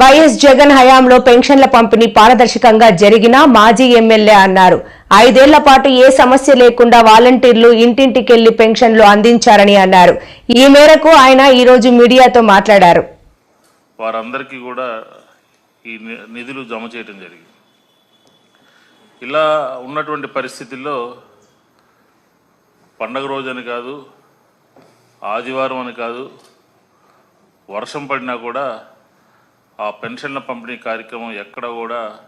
YS Jagan హయాంలో పెన్షన్ల పంపిణీ పారదర్శకంగా జరిగినా మాజీ ఎమ్మెల్యే అన్నారు. ఐదేళ్ళ పాటు ఏ సమస్య లేకుండా వాలంటీర్లు ఇంటింటికెళ్ళి పెన్షన్లు అందించారని అన్నారు. ఈ మేరకు ఆయన ఈరోజు మీడియాతో మాట్లాడారు. వారందరికీ కూడా ఈ నిధులు జమ చేయడం జరిగింది. ఇలా ఉన్నటువంటి పరిస్థితుల్లో పండగ రోజు అని కాదు ఆదివారం అని కాదు వర్షం పడినా కూడా ఆ పెన్షన్ల పంపిణీ కార్యక్రమం ఎక్కడ కూడా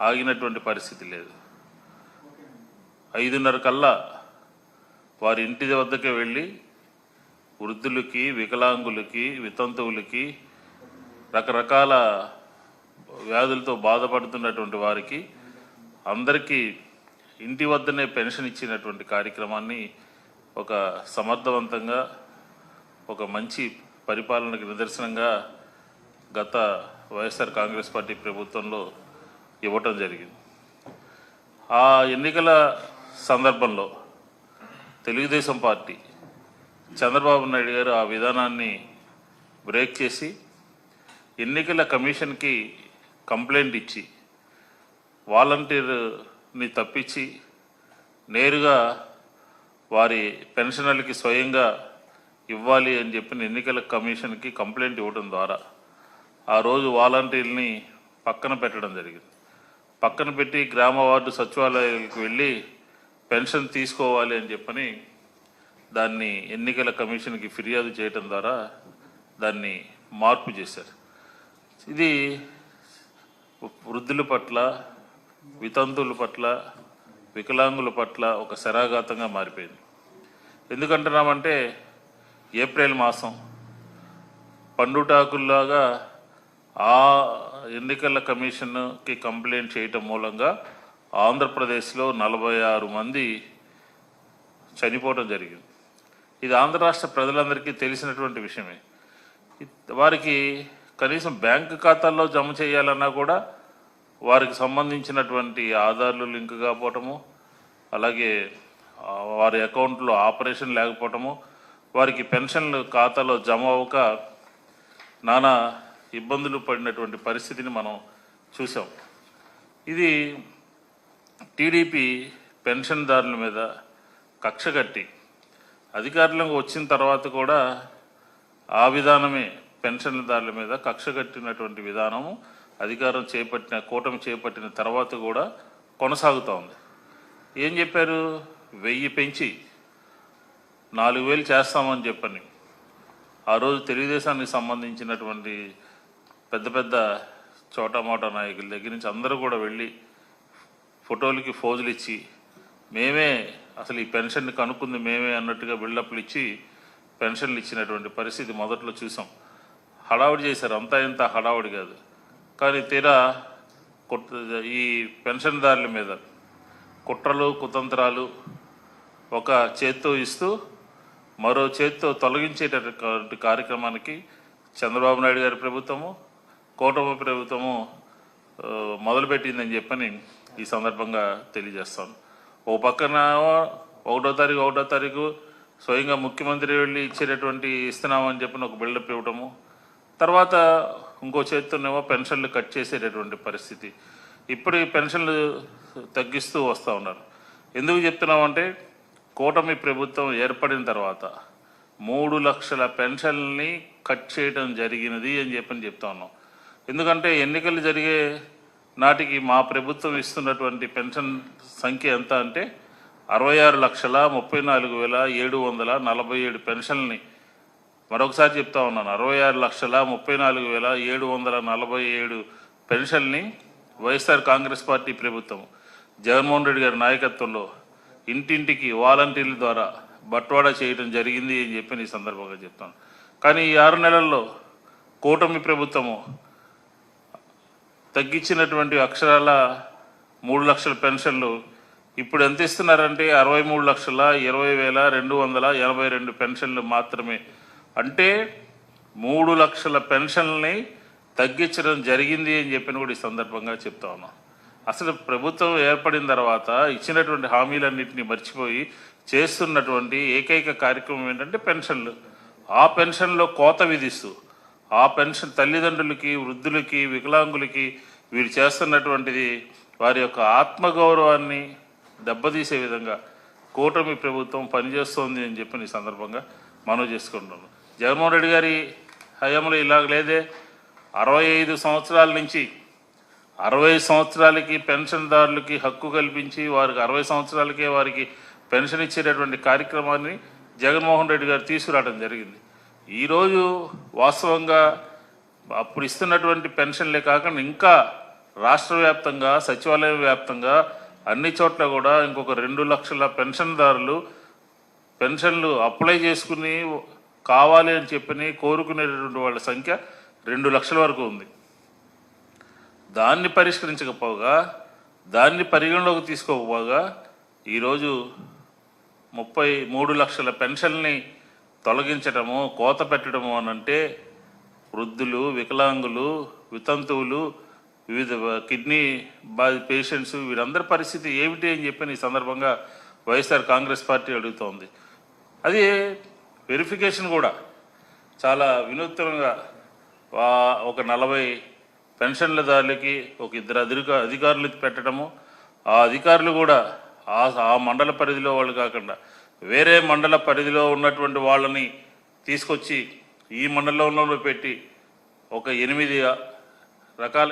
ఆగినటువంటి పరిస్థితి లేదు. ఐదున్నర కల్లా వారి ఇంటి వద్దకే వెళ్ళి వృద్ధులకి వికలాంగులకి వితంతువులకి రకరకాల వ్యాధులతో బాధపడుతున్నటువంటి వారికి అందరికీ ఇంటి వద్దనే పెన్షన్ ఇచ్చినటువంటి కార్యక్రమాన్ని ఒక సమర్థవంతంగా ఒక మంచి పరిపాలనకు నిదర్శనంగా గత వైఎస్ఆర్ కాంగ్రెస్ పార్టీ ప్రభుత్వంలో ఇవ్వటం జరిగింది. ఆ ఎన్నికల సందర్భంలో తెలుగుదేశం పార్టీ చంద్రబాబు నాయుడు గారు ఆ విధానాన్ని బ్రేక్ చేసి ఎన్నికల కమిషన్కి కంప్లైంట్ ఇచ్చి వాలంటీర్ని తప్పించి నేరుగా వారి పెన్షనర్లకి స్వయంగా ఇవ్వాలి అని చెప్పిన ఎన్నికల కమిషన్కి కంప్లైంట్ ఇవ్వడం ద్వారా ఆ రోజు వాలంటీర్ని పక్కన పెట్టడం జరిగింది. పక్కన పెట్టి గ్రామ వార్డు సచివాలయాలకు వెళ్ళి పెన్షన్ తీసుకోవాలి అని చెప్పని దాన్ని ఎన్నికల కమిషన్కి ఫిర్యాదు చేయటం ద్వారా దాన్ని మార్పు చేశారు. ఇది వృద్ధుల పట్ల వితంతువుల పట్ల వికలాంగుల పట్ల ఒక శరాఘాతంగా మారిపోయింది. ఎందుకంటున్నామంటే ఏప్రిల్ మాసం పండుటాకుల్లాగా ఆ ఎన్నికల కమిషన్కి కంప్లైంట్ చేయటం మూలంగా ఆంధ్రప్రదేశ్లో నలభై ఆరు మంది చనిపోవడం జరిగింది. ఇది ఆంధ్ర రాష్ట్ర ప్రజలందరికీ తెలిసినటువంటి విషయమే. వారికి కనీసం బ్యాంకు ఖాతాల్లో జమ చేయాలన్నా కూడా వారికి సంబంధించినటువంటి ఆధార్లు లింక్ కాకపోవటము అలాగే వారి అకౌంట్లో ఆపరేషన్ లేకపోవటము వారికి పెన్షన్లు ఖాతాలో జమ అవ్వక నానా ఇబ్బందులు పడినటువంటి పరిస్థితిని మనం చూసాం ఇది టీడీపీ పెన్షన్దారుల మీద కక్ష కట్టి అధికారంలోకి వచ్చిన తర్వాత కూడా ఆ విధానమే పెన్షన్దారుల మీద కక్ష కట్టినటువంటి విధానము. అధికారం చేపట్టిన కూటమి చేపట్టిన తర్వాత కూడా కొనసాగుతూ ఉంది. ఏం చెప్పారు? వెయ్యి పెంచి నాలుగు వేలు చేస్తామని చెప్పని. ఆ రోజు తెలుగుదేశానికి సంబంధించినటువంటి పెద్ద పెద్ద చోటమోటా నాయకుల దగ్గర నుంచి అందరూ కూడా వెళ్ళి ఫోటోలకి ఫోజులు ఇచ్చి మేమే అసలు ఈ పెన్షన్ని కనుక్కుంది మేమే అన్నట్టుగా బిల్డప్లు ఇచ్చి పెన్షన్లు ఇచ్చినటువంటి పరిస్థితి మొదట్లో చూసాం. హడావుడి చేశారు. అంతా ఇంత హడావుడి కాదు. కానీ తీరా కుట్ ఈ పెన్షన్దారుల మీద కుట్రలు కుతంత్రాలు ఒక చేత్తో ఇస్తూ మరో చేత్తో తొలగించేటటువంటి కార్యక్రమానికి చంద్రబాబు నాయుడు గారి ప్రభుత్వము కూటమి ప్రభుత్వము మొదలుపెట్టిందని చెప్పని ఈ సందర్భంగా తెలియజేస్తాను. ఓ పక్కన ఒకటో తారీఖు ఒకటో తారీఖు స్వయంగా ముఖ్యమంత్రి వెళ్ళి ఇచ్చేటటువంటి ఇస్తున్నామని చెప్పిన ఒక బిల్డప్ ఇవ్వటము తర్వాత ఇంకో చేతితోనేమో పెన్షన్లు కట్ చేసేటటువంటి పరిస్థితి. ఇప్పుడు ఈ పెన్షన్లు తగ్గిస్తూ వస్తూ ఉన్నారు. ఎందుకు చెప్తున్నామంటే కూటమి ప్రభుత్వం ఏర్పడిన తర్వాత మూడు లక్షల పెన్షన్ని కట్ చేయడం జరిగినది అని చెప్పని చెప్తా ఉన్నాం. ఎందుకంటే ఎన్నికలు జరిగే నాటికి మా ప్రభుత్వం ఇస్తున్నటువంటి పెన్షన్ సంఖ్య ఎంత అంటే అరవై ఆరు లక్షల ముప్పై నాలుగు వేల ఏడు వందల నలభై ఏడు పెన్షన్ని మరొకసారి చెప్తా ఉన్నాను. అరవై ఆరు లక్షల ముప్పై నాలుగు వేల ఏడు వందల నలభై ఏడు పెన్షన్ని వైఎస్ఆర్ కాంగ్రెస్ పార్టీ ప్రభుత్వం జగన్మోహన్ రెడ్డి గారి నాయకత్వంలో ఇంటింటికి వాలంటీర్ల ద్వారా బట్వాడా చేయడం జరిగింది అని చెప్పి ఈ సందర్భంగా చెప్తాను. కానీ ఈ ఆరు నెలల్లో కూటమి ప్రభుత్వము తగ్గించినటువంటి అక్షరాల మూడు లక్షల పెన్షన్లు ఇప్పుడు ఎంత ఇస్తున్నారంటే అరవై మూడు లక్షల ఇరవై వేల రెండు వందల ఎనభై రెండు పెన్షన్లు మాత్రమే. అంటే మూడు లక్షల పెన్షన్లని తగ్గించడం జరిగింది అని చెప్పిన కూడా ఈ సందర్భంగా చెప్తా ఉన్నాం. అసలు ప్రభుత్వం ఏర్పడిన తర్వాత ఇచ్చినటువంటి హామీలన్నింటినీ మర్చిపోయి చేస్తున్నటువంటి ఏకైక కార్యక్రమం ఏంటంటే పెన్షన్లు. ఆ పెన్షన్లో కోత విధిస్తూ ఆ పెన్షన్ తల్లిదండ్రులకి వృద్ధులకి వికలాంగులకి వీరు చేస్తున్నటువంటిది వారి యొక్క ఆత్మగౌరవాన్ని దెబ్బతీసే విధంగా కూటమి ప్రభుత్వం పనిచేస్తోంది అని చెప్పి ఈ సందర్భంగా మనవి చేసుకుంటున్నాను. జగన్మోహన్ రెడ్డి గారి హయాంలో ఇలాగ లేదే. అరవై ఐదు సంవత్సరాల నుంచి అరవై సంవత్సరాలకి పెన్షన్దారులకి హక్కు కల్పించి వారికి అరవై సంవత్సరాలకే వారికి పెన్షన్ ఇచ్చేటటువంటి కార్యక్రమాన్ని జగన్మోహన్ రెడ్డి గారు తీసుకురావడం జరిగింది. ఈరోజు వాస్తవంగా అప్పుడు ఇస్తున్నటువంటి పెన్షన్లే కాకుండా ఇంకా రాష్ట్ర వ్యాప్తంగా సచివాలయం వ్యాప్తంగా అన్ని చోట్ల కూడా ఇంకొక రెండు లక్షల పెన్షన్దారులు పెన్షన్లు అప్లై చేసుకుని కావాలి అని చెప్పని కోరుకునేటటువంటి వాళ్ళ సంఖ్య రెండు లక్షల వరకు ఉంది. దాన్ని పరిష్కరించకపోగా దాన్ని పరిగణలోకి తీసుకోకపోగా ఈరోజు ముప్పై మూడు లక్షల పెన్షన్ని తొలగించడము కోత పెట్టడము అని అంటే వృద్ధులు వికలాంగులు వితంతువులు వివిధ కిడ్నీ బాధి పేషెంట్స్ వీరందరి పరిస్థితి ఏమిటి అని చెప్పి ఈ సందర్భంగా వైఎస్ఆర్ కాంగ్రెస్ పార్టీ అడుగుతోంది. అది వెరిఫికేషన్ కూడా చాలా వినూత్నంగా ఒక నలభై పెన్షన్లదారులకి ఒక ఇద్దరు అధిక అధికారులు పెట్టడము ఆ అధికారులు కూడా ఆ ఆ మండల పరిధిలో వాళ్ళు కాకుండా వేరే మండల పరిధిలో ఉన్నటువంటి వాళ్ళని తీసుకొచ్చి ఈ మండలంలో పెట్టి ఒక ఎనిమిది రకాల